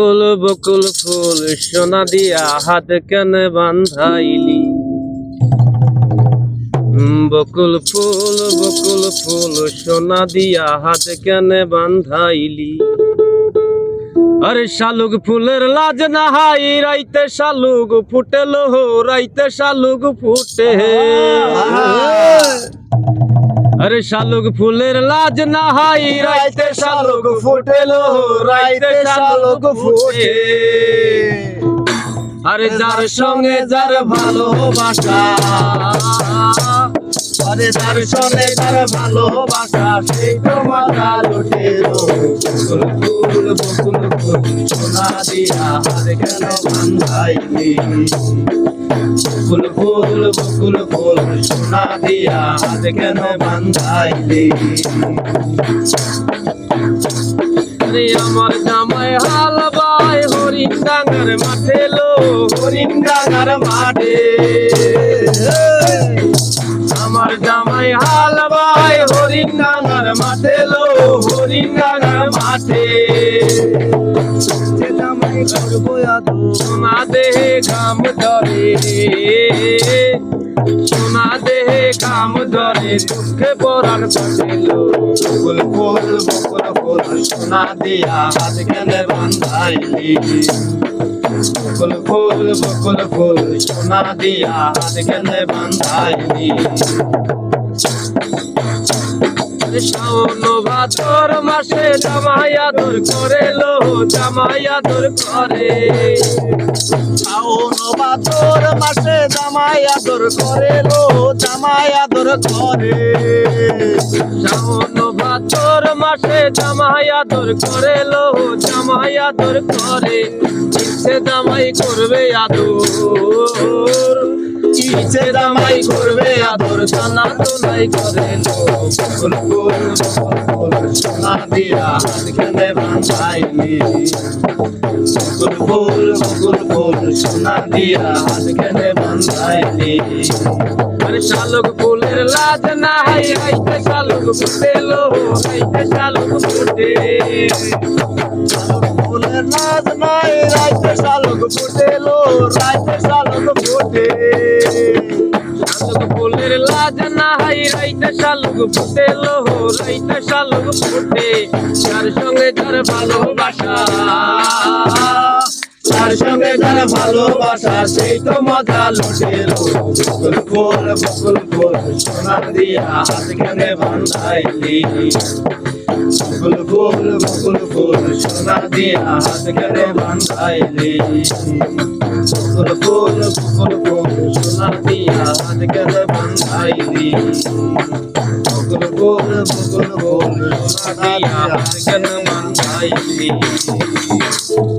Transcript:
ফুল, বকুল ফুল, সোনা দিয়া হাত কেন বান্ধাইলি? বকুল ফুল বকুল ফুল, সোনা দিয়া হাত কেন বান্ধাইলি? আরে শালুক ফুলের লাজ নাহাই, রাইতে শালুক ফুটেল, রাইতে শালুক ফুটে। আরে শালুক ফুলের লাজ নাহাই, রাইতে শালুক ফুটেল, রাইতে শালুক ফুটে। আরে যার সঙ্গে যার ভালোবাসা, আরে তার সনে তার ভালোবাসা, সেই তো মাথা লুটে বকুল ফুল বকুল ফুল সোনা দিয়া হাত কেন বান্ধাইলি বকুল ফুল ফুল সোনা দিয়া হাত কেন আমার জামাই হালবাই হরিণ ডাঙ্গার মাঠে লো হরিণ ডাঙার মাঠে আমার জামাই হালবাই হরিণ ডাঙ্গার মাঠে লো হরিণ ডাঙার মাঠে। জামাই করব আদর সোনা দেহে কাম ধরে। সোনা দেহে কাম ধরে দুঃখে পরাণ কাটিল বকুল ফুল বকুল ফুল সোনা দিয়া হাত কেন বান্ধাইলি। বকুল ফুল বকুল ফুল সোনা দিয়া হাত কেন বান্ধাইলি। শাওন ভাদর মাসে জামাই আদর করে লো, জামাই আদর করে। ভাদর মাসে জামাই আদর করে লো, জামাই আদর করে। ভাদর মাসে জামাই আদর করে লো, জামাই আদর করে। ইচ্ছে জামাই করবে আদর? ইচ্ছে জামাই করবে আদর জানা তো নাই করে লো সোনা দিয়া কেন বান্ধাইলি বকুল ফুল বকুল ফুল সোনা দিয়া হাত কেন বান্ধাইলি আরে শালুক ফুলের লাজ নাই আইতে শালুক ফুটে লো আইতে শালুক ফুটে ফুলের নাচ নাই রাইতে শালুক ফুটেলো রাইতে শালুক ফুটে ফুলের লাজ নাই, রাইতে শালুক ফুটে লো, রাইতে শালুক ফুটে। যার সঙ্গে যার ভালোবাসা তার সঙ্গে যারা ভালোবাসা, সেই তো মজা লুটেলো বকুল ফুল বকুল ফুল, সোনা দিয়া হাত কেনে বান্ধাইলি। বকুল ফুল বকুল ফুল, সোনা দিয়া হাত কেনে বান্ধাইলি। বকুল ফুল বকুল ফুল, সোনা দিয়া হাত কেনে বান্ধাইলি বকুল ফুল বকুল ফুল সোনা